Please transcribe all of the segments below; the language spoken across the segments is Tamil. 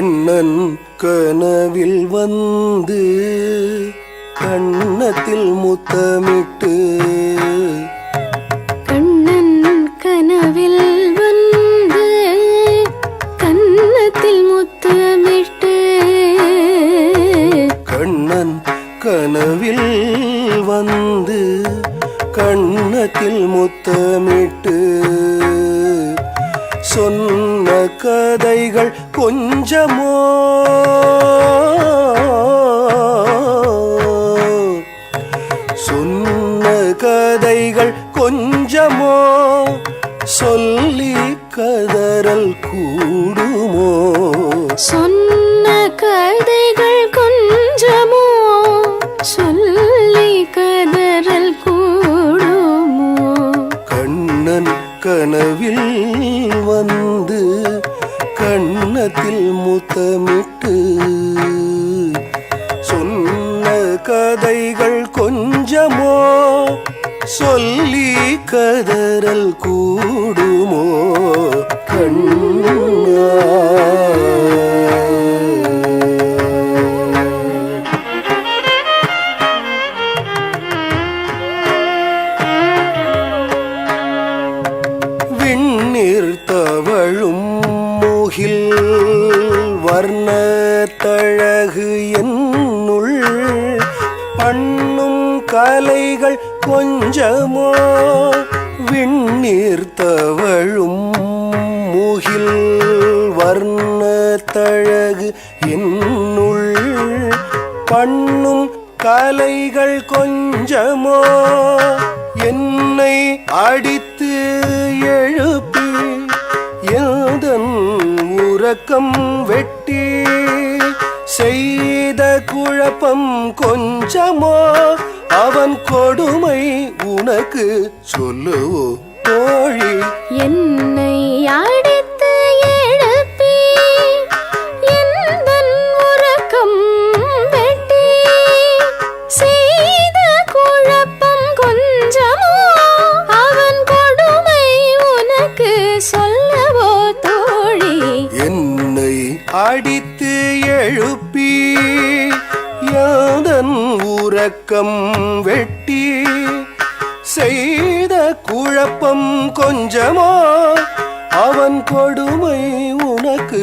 கண்ணன் கனவில் வந்து கண்ணத்தில் முத்தமிட்டு கண்ணன் கனவில் வந்து கண்ணத்தில் முத்தமிட்டு கண்ணன் கனவில் வந்து கண்ணத்தில் முத்தமிட்டு கொஞ்சமோ? சொன்ன கதைகள் கொஞ்சமோ? சொல்லி கதறல் கூடுமோ? சொன்ன கதைகள் கொஞ்சமோ? சொல்லி கதறல் கூடுமோ? கண்ணன் கனவில் கண்ணத்தில் முத்தமிட்டு சொன்ன கதைகள் கொஞ்சமோ சொல்லி கதறல் கூடுமோ? கண்ணா. விண்ணீர் தவழும் முகில் வர்ணத்தழகு என்னுள் பண்ணும் கலைகள் கொஞ்சமோ விண்ணீர்த்தவழும் முகில் வர்ணத்தழகு என்னுள் பண்ணும் கலைகள் கொஞ்சமோ என்னை அடித்து உறக்கம் வெட்டி செய்த குழப்பம் கொஞ்சமோ அவன் கொடுமை உனக்கு சொல்லுவோ தோழி. என்னை அடித்து அடித்து எழுப்பி யாதன் உறக்கம் வெட்டி செய்த குழப்பம் கொஞ்சமோ அவன் கொடுமை உனக்கு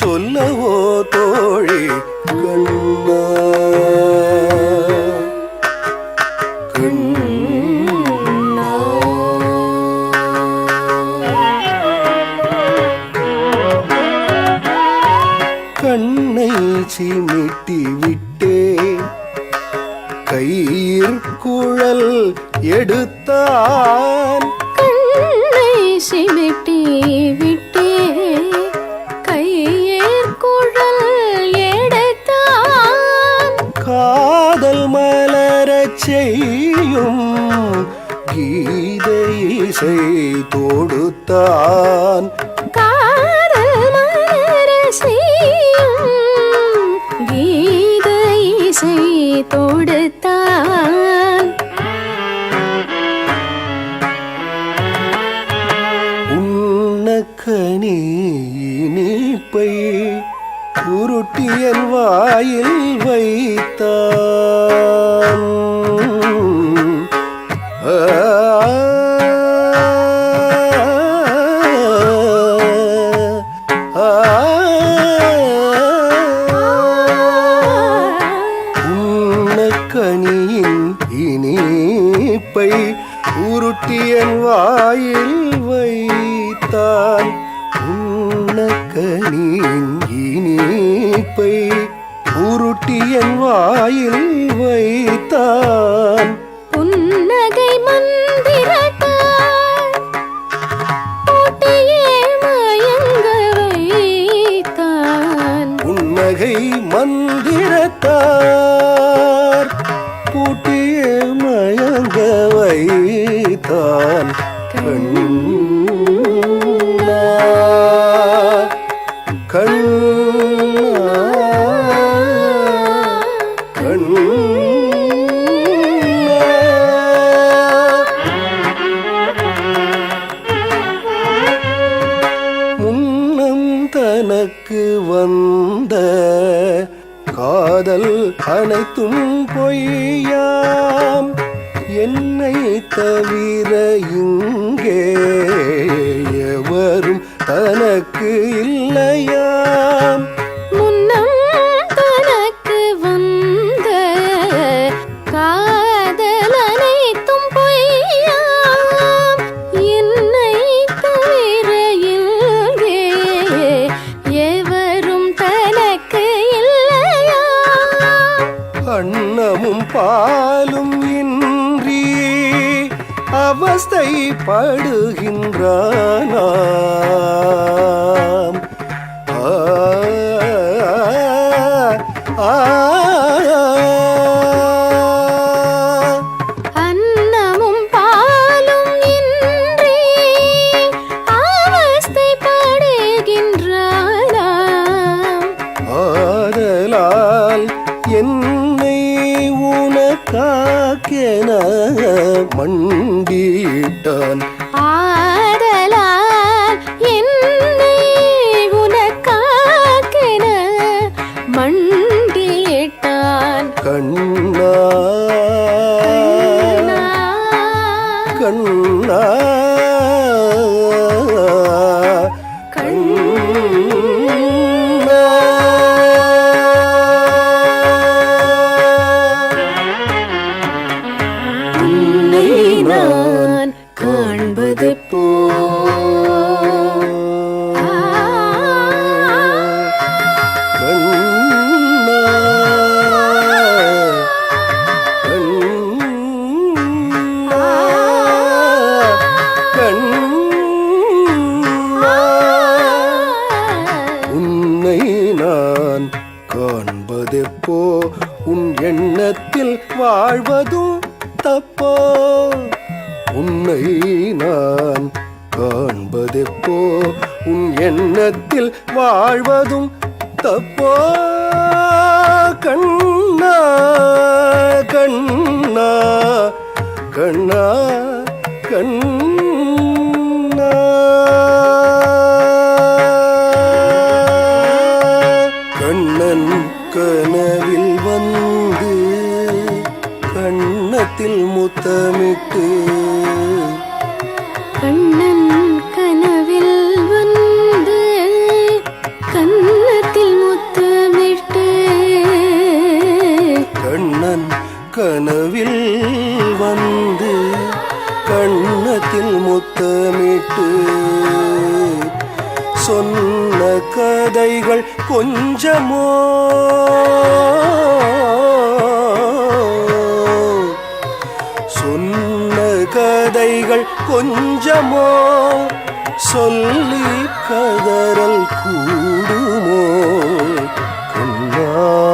சொல்லவோ தோழி கண்ணா? கீதை இசை தொடுத்தான். தொடுத்தான். உன்னக்கனி இனிப்பை உருட்டியன் வாயில் வைத்தான். என் வாயில் வைத்தான் உன்னக்கனியின் இனிப்பை உருட்டியன் வாயில் வைத்தான் புன்னகை மந்திரத்தால் போட்டியே தனக்கு வந்த காதல் அனைத்தும் பொய்யாம். என்னை தவிர இங்கே எவரும் தனக்கு இல்லையா? படுகின்றானாம். நான் காண்பதெப்போ உன் எண்ணத்தில் வாழ்வதும் தப்போ? கண்ணா கண்ணா கண்ணா கண்ணா. கண்ணன் கனவில் வந்து கண்ணத்தில் முத்தமிட்டு கொஞ்சமோ? சொன்ன கதைகள் கொஞ்சமோ? சொல்லி கதறல் கூடுமோ? கண்ணா